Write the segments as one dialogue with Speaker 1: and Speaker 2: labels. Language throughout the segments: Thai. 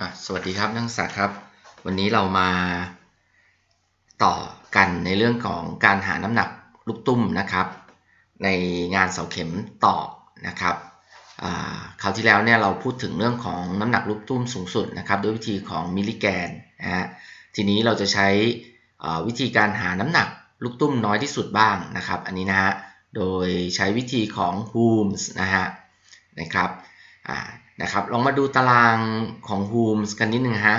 Speaker 1: อะสวัสดีครับนักศึกษาครับ วันนี้เรามาต่อกันในเรื่องของการหาน้ำหนักลูกตุ้มนะครับ ในงานเสาเข็มตอกนะครับอ่าคราวที่แล้วเนี่ยเราพูดถึงเรื่องของน้ำหนักลูกตุ้มสูงสุดนะครับด้วยวิธีของมิลลิแกนนะฮะทีนี้เราจะใช้อ่าวิธีการหาน้ำหนักลูกตุ้มน้อยที่สุดบ้างนะครับ อันนี้นะฮะโดยใช้วิธีของ Holmes นะฮะนะครับอ่า นะครับลองมาดูตารางของ Holmes กันนิดนึงฮะ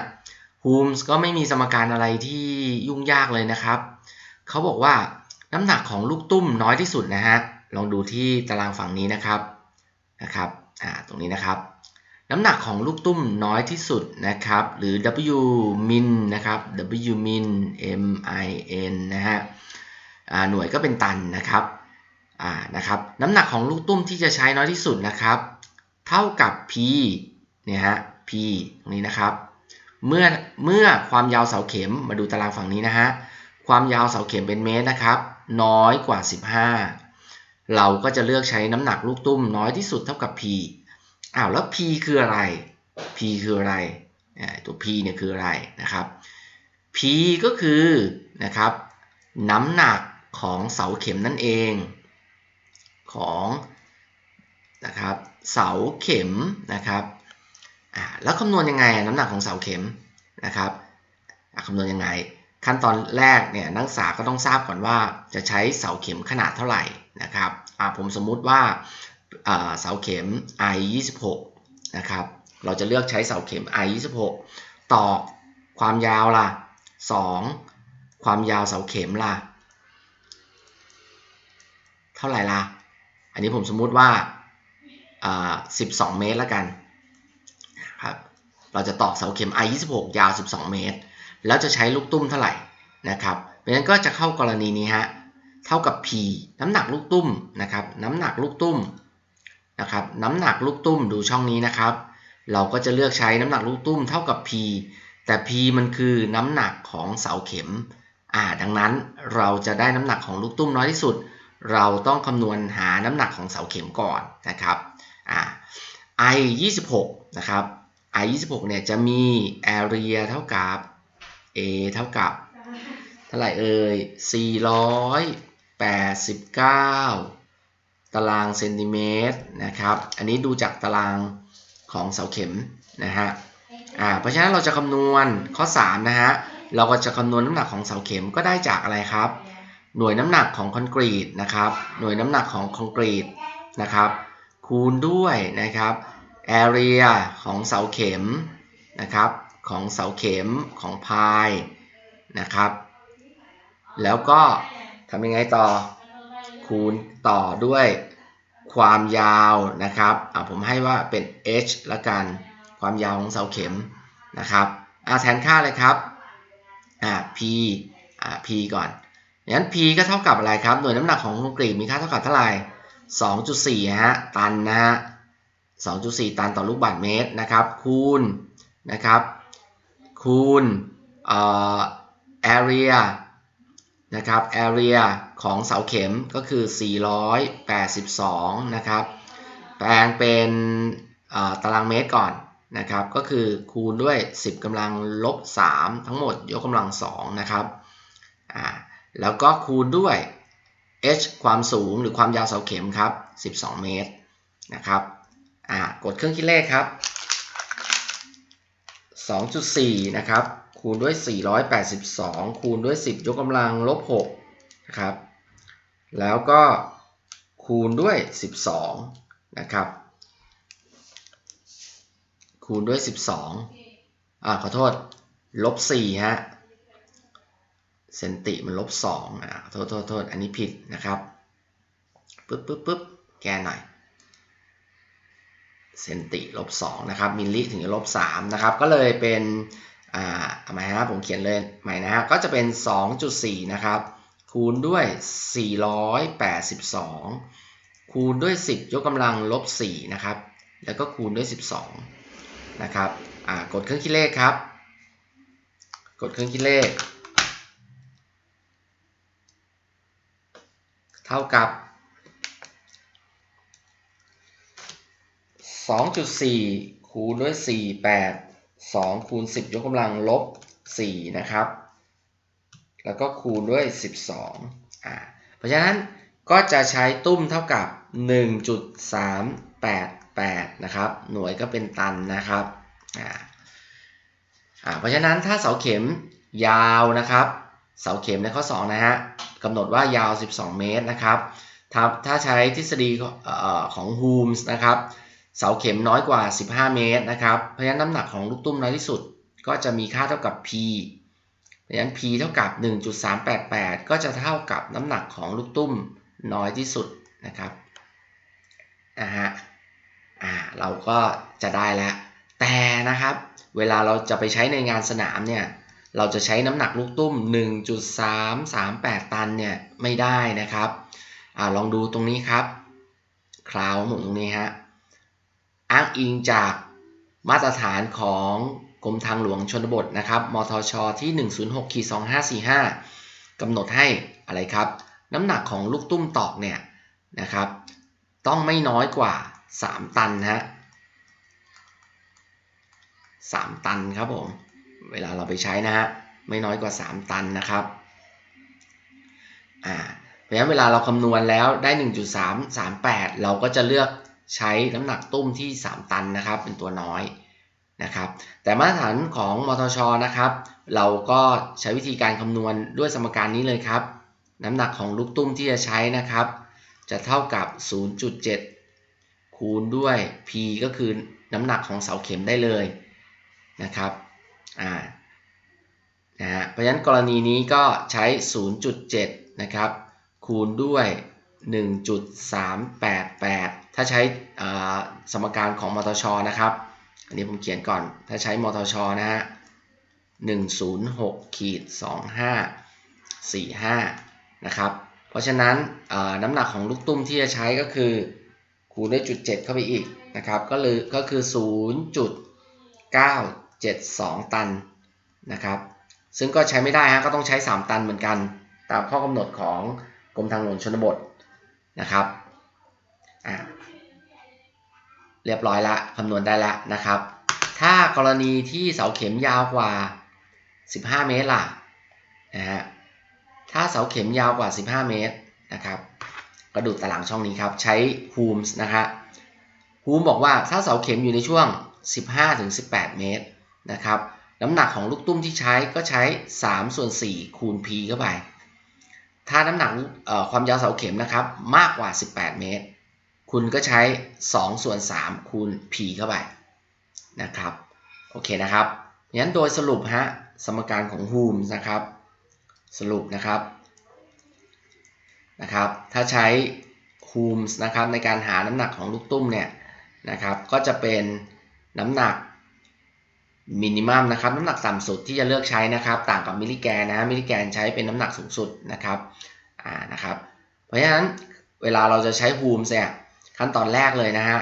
Speaker 1: Holmes ก็ไม่มีสมการอะไรที่ยุ่งยากเลยนะครับ เขาบอกว่าน้ำหนักของลูกตุ้มน้อยที่สุดนะฮะ ลองดูที่ตารางฝั่งนี้นะครับนะครับอ่าตรงนี้นะครับ น้ำหนักของลูกตุ้มน้อยที่สุดนะครับ หรือ W min นะครับ W min M I N นะฮะอ่าหน่วยก็เป็นตันนะครับอ่านะครับ น้ำหนักของลูกตุ้มที่จะใช้น้อยที่สุดนะครับ เท่ากับ P เนี่ยฮะ P ตรงนี้นะครับ เมื่อเมื่อความยาวเสาเข็มมาดูตารางฝั่งนี้นะฮะความยาวเสาเข็มเป็นเมตรนะครับ น้อยกว่า 15 เราก็จะเลือกใช้น้ำหนักลูกตุ้มน้อยที่สุดเท่ากับ P อ้าวแล้ว P คืออะไร P คืออะไรตัว P เนี่ยคืออะไรนะครับ P ก็คือนะครับน้ำหนักของเสาเข็มนั่นเอง ของ นะครับเสาเข็มนะครับอ่าแล้วคำนวณยังไงน้ำหนักของเสาเข็มนะครับคำนวณยังไง ขั้นตอนแรกเนี่ยนักศึกษาก็ต้องทราบก่อนว่าจะใช้เสาเข็มขนาดเท่าไหร่นะครับอ่าผมสมมุติว่าเสาเข็ม i 26นะครับเราจะเลือกใช้เสาเข็ม i 26ต่อความยาวล่ะ 2 ความยาวเสาเข็มล่ะ เท่าไหร่ล่ะ อันนี้ผมสมมุติว่า 12 เมตรแล้วกันครับเราจะตอกเสาเข็ม i 26 ยาว 12 เมตร แล้วจะใช้ลูกตุ้มเท่าไหร่นะครับเพราะฉะนั้นก็จะเข้ากรณีนี้ฮะเท่ากับ p น้ำหนักลูกตุ้มนะครับน้ำหนักลูกตุ้มนะครับน้ำหนักลูกตุ้มดูช่องนี้นะครับ เราก็จะเลือกใช้น้ำหนักลูกตุ้มเท่ากับ p แต่ p มันคือน้ำหนักของเสาเข็มอ่าดังนั้นเราจะได้น้ำหนักของลูกตุ้มน้อยที่สุด เราต้องคำนวณหาน้ำหนักของเสาเข็มก่อนนะครับ อ่า i 26นะครับ i 26เนี่ยจะมี area เท่ากับ a เท่ากับ เท่าไหร่เอ่ย 489 ตารางเซนติเมตรนะครับ อันนี้ดูจากตารางของเสาเข็มนะฮะ อ่า เพราะฉะนั้นเราจะคำนวณข้อ 3 นะฮะ เราก็จะคำนวณน้ำหนักของเสาเข็มก็ได้จากอะไรครับ หน่วยน้ำหนักของคอนกรีตนะครับ หน่วยน้ำหนักของคอนกรีตนะครับ คูณด้วยนะครับ area ของเสาเข็มนะครับของเสาเข็มของพายนะครับ แล้วก็ทำยังไงต่อคูณต่อด้วยความยาวนะครับอ่าผมให้ว่าเป็น h ละกันความยาวของเสาเข็มนะครับอ่าแทนค่าเลยครับอ่า p อ่า p ก่อนงั้น p ก็เท่ากับอะไรครับ หน่วยน้ำหนักของคอนกรีตมีค่าเท่ากับเท่าไหร่ 2.4 ฮะ ตันนะฮะ 2.4 ตันต่อลูกบาศก์เมตรนะครับ คูณนะครับ คูณเอ่อ area นะครับ area ของเสาเข็มก็คือ 482 นะครับ แปลงเป็นตารางเมตรก่อนนะครับ ก็คือคูณด้วย 10กำลังลบ 3 ทั้งหมดยกกำลัง2นะครับอ่าแล้วก็คูณด้วย h ความสูงหรือความยาวเสาเข็มครับ 12 เมตรนะครับอ่ากดเครื่องคิดเลขครับ 2.4 นะครับ คูณด้วย 482 คูณด้วย 10 ยกกำลังลบ6นะครับ แล้วก็คูณด้วย 12 นะครับ คูณด้วย 12 อ่าขอโทษ ลบ4ฮะ เซนติมันลบ2อ่าโทษโทษโทษอันนี้ผิดนะครับปึ๊บปึ๊บปึ๊บแก้หน่อยเซนติลบ2นะครับมิลลิถึงจะลบ3นะครับก็เลยเป็นอ่าทำไมฮะผมเขียนเลยใหม่นะฮะก็จะเป็น 2.4 นะครับ คูณด้วย 482 คูณด้วย 10 ยกกำลังลบ4นะครับ แล้วก็คูณด้วย 12 นะครับ อ่ากดเครื่องคิดเลขครับ กดเครื่องคิดเลข เท่ากับ 2.4 คูณด้วย 48 2 คูณ 10 ยกกำลังลบ 4 นะครับ แล้วก็คูณด้วย 12อ่าเพราะฉะนั้นก็จะใช้ตุ้มเท่ากับ 1.388 นะครับ หน่วยก็เป็นตันนะครับอ่าอ่าเพราะฉะนั้นถ้าเสาเข็มยาวนะครับ เสาเข็มในข้อ2นะฮะกำหนดว่ายาว 12 เมตรนะครับถ้าถ้าใช้ทฤษฎีของฮูมส์นะครับเสาเข็มน้อยกว่า 15 เมตรนะครับเพราะฉะนั้นน้ำหนักของลูกตุ้มน้อยที่สุด ก็จะมีค่าเท่ากับ p เพราะฉะนั้น p เท่ากับ 1.388 ก็จะเท่ากับน้ำหนักของลูกตุ้มน้อยที่สุดนะครับนะฮะอ่าเราก็จะได้แล้วแต่นะครับ เวลาเราจะไปใช้ในงานสนามเนี่ย เราจะใช้น้ำหนักลูกตุ้ม 1.338 ตันเนี่ยไม่ได้นะครับอ่าลองดูตรงนี้ครับ คราวหมุนตรงนี้ฮะ อ้างอิงจากมาตรฐานของกรมทางหลวงชนบทนะครับ มทช ที่ 106คี2545กำหนดให้อะไรครับ น้ำหนักของลูกตุ้มตอกเนี่ยนะครับ ต้องไม่น้อยกว่า 3 ตันฮะ3ตันครับผม เวลาเราไปใช้นะฮะไม่น้อยกว่า 3 ตันนะครับอ่าเพราะฉะนั้นเวลาเราคำนวณแล้วได้ 1.338 เราก็จะเลือกใช้น้ำหนักตุ้มที่ 3 ตันนะครับ เป็นตัวน้อยนะครับ แต่มาตรฐานของมทชนะครับ เราก็ใช้วิธีการคำนวณด้วยสมการนี้เลยครับ น้ำหนักของลูกตุ้มที่จะใช้นะครับ จะเท่ากับ 0.7 คูณด้วย p ก็คือน้ำหนักของเสาเข็มได้เลยนะครับ อ่านะฮะเพราะฉะนั้นกรณีนี้ก็ใช้ 0.7 นะครับ คูณด้วย 1.388 ถ้าใช้สมการของมทชนะครับ อันนี้ผมเขียนก่อน ถ้าใช้มทชนะฮะ 106ขีด2545 นะครับ เพราะฉะนั้นน้ำหนักของลูกตุ้มที่จะใช้ก็คือ คูณด้วยจุด 7 เข้าไปอีกนะครับ ก็เลยก็คือ 0.9 72 ตันนะครับซึ่งก็ใช้ไม่ได้ฮะก็ต้องใช้ 3 ตันเหมือนกัน ตามข้อกำหนดของกรมทางหลวงชนบทนะครับอ่าเรียบร้อยละคำนวณได้แล้วนะครับ ถ้ากรณีที่เสาเข็มยาวกว่า 15 เมตรล่ะนะฮะถ้าเสาเข็มยาวกว่า 15 เมตรนะครับก็ดูตารางช่องนี้ครับ ใช้ฮูมส์นะฮะฮูมบอกว่าถ้าเสาเข็มอยู่ในช่วง 15-18 เมตร นะครับน้ำหนักของลูกตุ้มที่ใช้ก็ใช้ 3 ส่วน 4 คูณ p เข้าไป ถ้าน้ำหนักความยาวเสาเข็มนะครับมากกว่า 18 เมตร คุณก็ใช้ 2 ส่วน 3 คูณ p เข้าไปนะครับโอเคนะครับงั้นโดยสรุปฮะสมการของฮูมส์นะครับ สรุปนะครับนะครับถ้าใช้ฮูมส์นะครับในการหาน้ำหนักของลูกตุ้มเนี่ยนะครับก็จะเป็นน้ำหนัก มินิมัมนะครับน้ำหนักต่ำสุดที่จะเลือกใช้นะครับ ต่างกับมิลลิแกนนะมิลลิแกนใช้เป็นน้ำหนักสูงสุดนะครับอ่านะครับ เพราะฉะนั้นเวลาเราจะใช้ฮูมส์เนี่ยขั้นตอนแรกเลยนะฮะ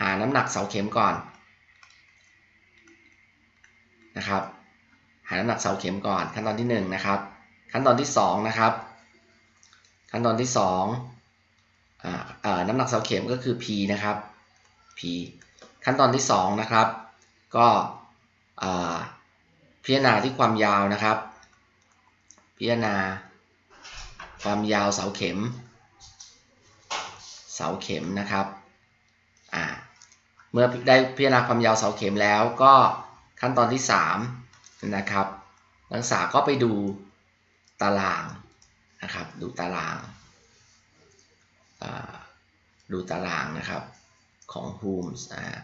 Speaker 1: หาน้ำหนักเสาเข็มก่อนนะครับหาน้ำหนักเสาเข็มก่อน ขั้นตอนที่1นนะครับขั้นตอนที่2นะครับขั้นตอนที่2อ่าน้ำหนักเสาเข็มก็คือ p นะครับ p ขั้นตอนที่2นะครับก็ พิจารณาที่ความยาวนะครับ พิจารณา ความยาวเสาเข็ม เสาเข็มนะครับเมื่อได้พิจารณาความยาวเสาเข็มแล้วก็ขั้นตอนที่ 3 นะครับ นักศึกษาก็ไปดูตารางนะครับ ดูตารางดูตารางนะครับของ Holmes นะฮะ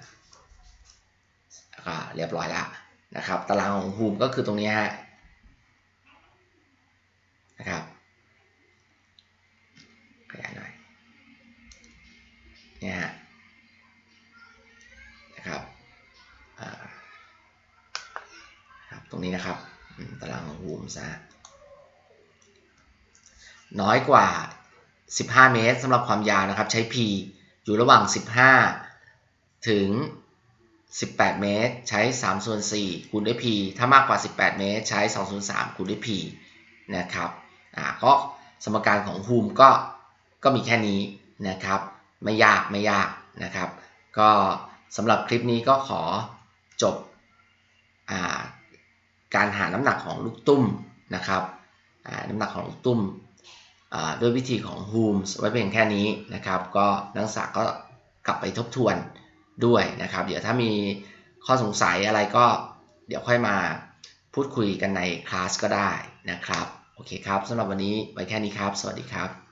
Speaker 1: ก็เรียบร้อยแล้ว นะครับตารางของ Holmes ก็คือตรงนี้ฮะนะครับขยายหน่อยเนี่ยฮะนะครับครับตรงนี้นะครับตารางของ Holmes นะน้อยกว่า 15 เมตรสำหรับความยาวนะครับ ใช้ P อยู่ระหว่าง 15 ถึง 18 เมตร ใช้3ส่วน4คูณด้วย P ถ้ามากกว่า 18 เมตร ใช้2ส่วน3คูณด้วย P นะครับอ่าก็สมการของฮูมก็ก็มีแค่นี้นะครับไม่ยากไม่ยากนะครับ ก็สำหรับคลิปนี้ก็ขอจบอ่าการหาน้ำหนักของลูกตุ้มนะครับอ่าน้ำหนักของลูกตุ้มอ่าด้วยวิธีของ Holmes ไว้เพียงแค่นี้นะครับ ก็นักศึกษาก็กลับไปทบทวน ด้วยนะครับ เดี๋ยวถ้ามีข้อสงสัยอะไรก็เดี๋ยวค่อยมาพูดคุยกันในคลาสก็ได้นะครับ โอเคครับสำหรับวันนี้ไว้แค่นี้ครับ สวัสดีครับ